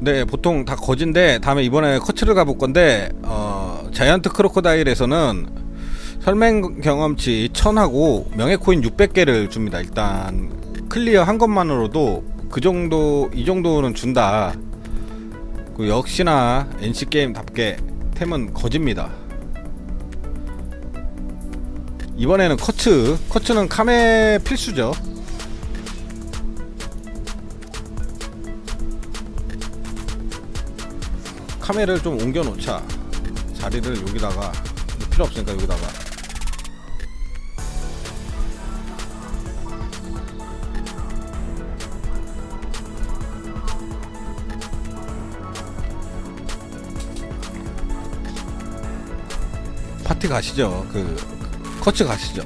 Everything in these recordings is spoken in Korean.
네, 보통 다 거진데 다음에 이번에 커츠를 가볼 건데 어, 자이언트 크로코다일에서는 설맹 경험치 1000하고 명예 코인 600개를 줍니다. 일단 클리어 한 것만으로도 그 정도 이 정도는 준다. 그 역시나 NC 게임답게 템은 거집니다. 이번에는 커츠, 커츠는 카메 필수죠. 카메라를 좀 옮겨 놓자. 자리를 여기다가 필요 없으니까 여기다가. 파티 가시죠. 그 커츠 가시죠.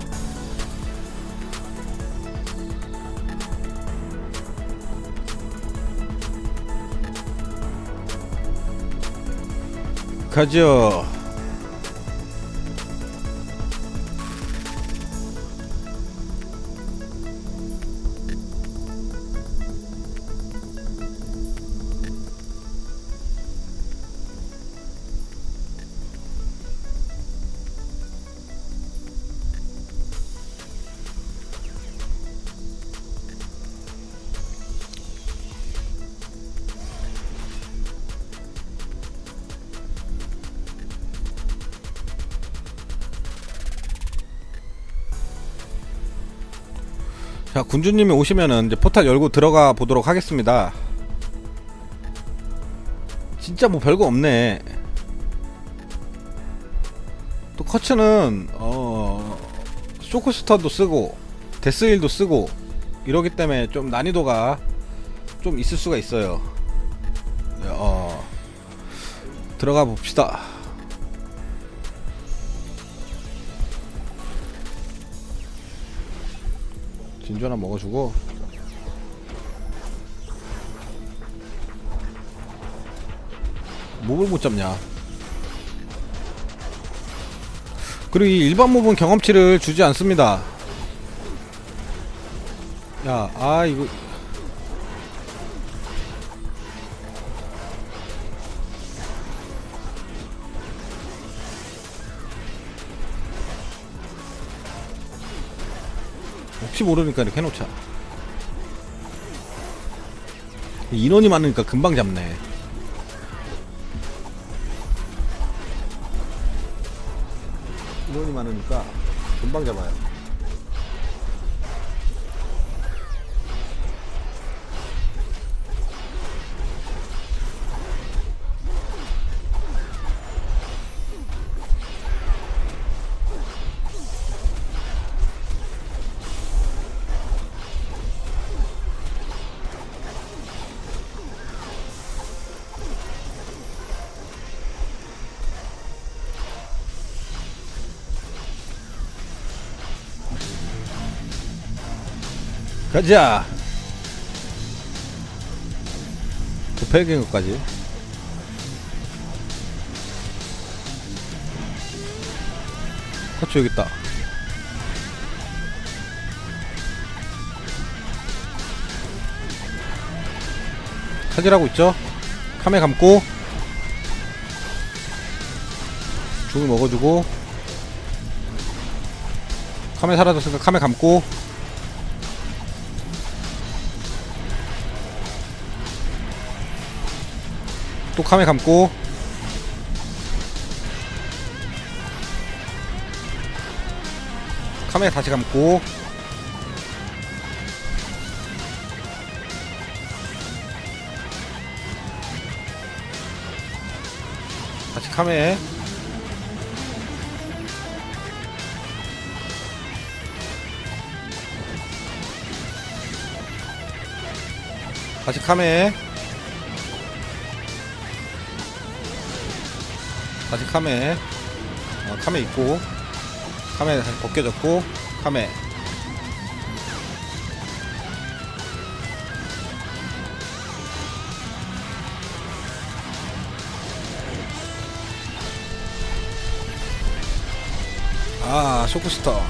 가죠. 자, 군주님이 오시면은 이제 포탈 열고 들어가 보도록 하겠습니다. 진짜 뭐 별거 없네. 또 커츠는 어 쇼크스터도 쓰고 데스힐도 쓰고 이러기 때문에 좀 난이도가 좀 있을 수가 있어요. 네, 어 들어가 봅시다. 진주 하나 먹어주고. 몹을 못 잡냐. 그리고 이 일반 몹은 경험치를 주지 않습니다. 야 아 이거 혹시 모르니까 이렇게 해놓자. 인원이 많으니까 금방 잡네. 인원이 많으니까 금방 잡아요 가자. 도패긴 것까지. 커츠 여기 있다. 사질하고 있죠? 카메 감고. 죽을 먹어주고. 카메 사라졌으니까 카메 감고 또 카메 감고. 카메 다시 감고. 다시 카메. 다시 카메 다시 카메 어, 카메 있고 카메 다시 벗겨졌고 카메. 아 쇼크스터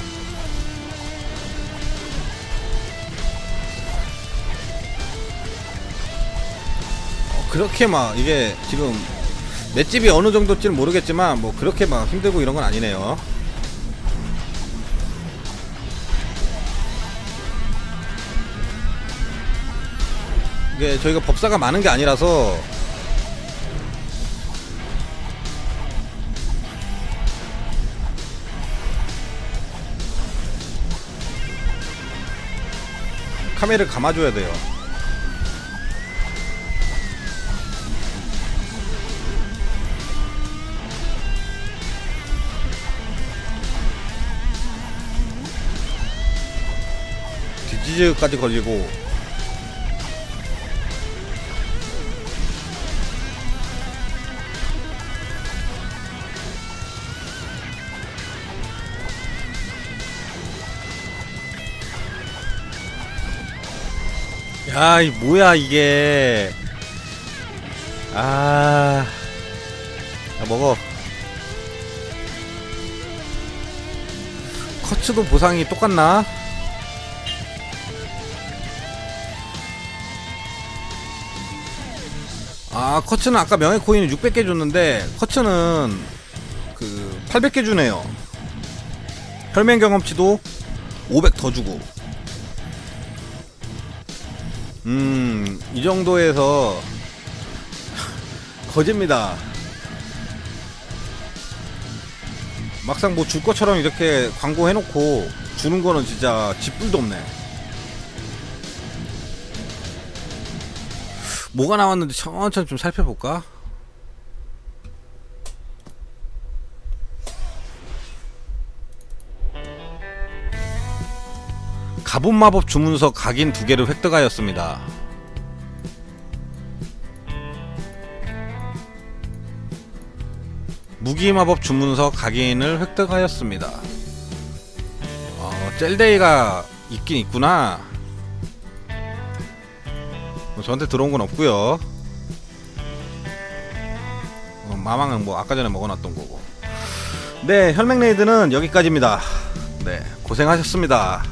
그렇게 막 이게 지금 맷집이 어느 정도일지는 모르겠지만 뭐 그렇게 막 힘들고 이런 건 아니네요. 이게 저희가 법사가 많은 게 아니라서 카메라를 감아줘야 돼요. 지즈까지 걸리고 야, 이 뭐야 이게? 아, 야, 먹어. 커츠도 보상이 똑같나? 아, 커츠는 아까 명예 코인을 600개 줬는데 커츠는 그 800개 주네요. 혈맹 경험치도 500 더 주고. 음, 이 정도에서 거짓입니다. 막상 뭐 줄 것처럼 이렇게 광고해놓고 주는 거는 진짜 짓불도 없네. 뭐가 나왔는지 천천히 좀 살펴볼까? 가분 마법 주문서 각인 두 개를 획득하였습니다. 무기 마법 주문서 각인을 획득하였습니다. 어, 젤데이가 있긴 있구나. 뭐 저한테 들어온 건 없고요. 어, 마망은 뭐 아까 전에 먹어놨던 거고. 네, 혈맹 레이드는 여기까지입니다. 네, 고생하셨습니다.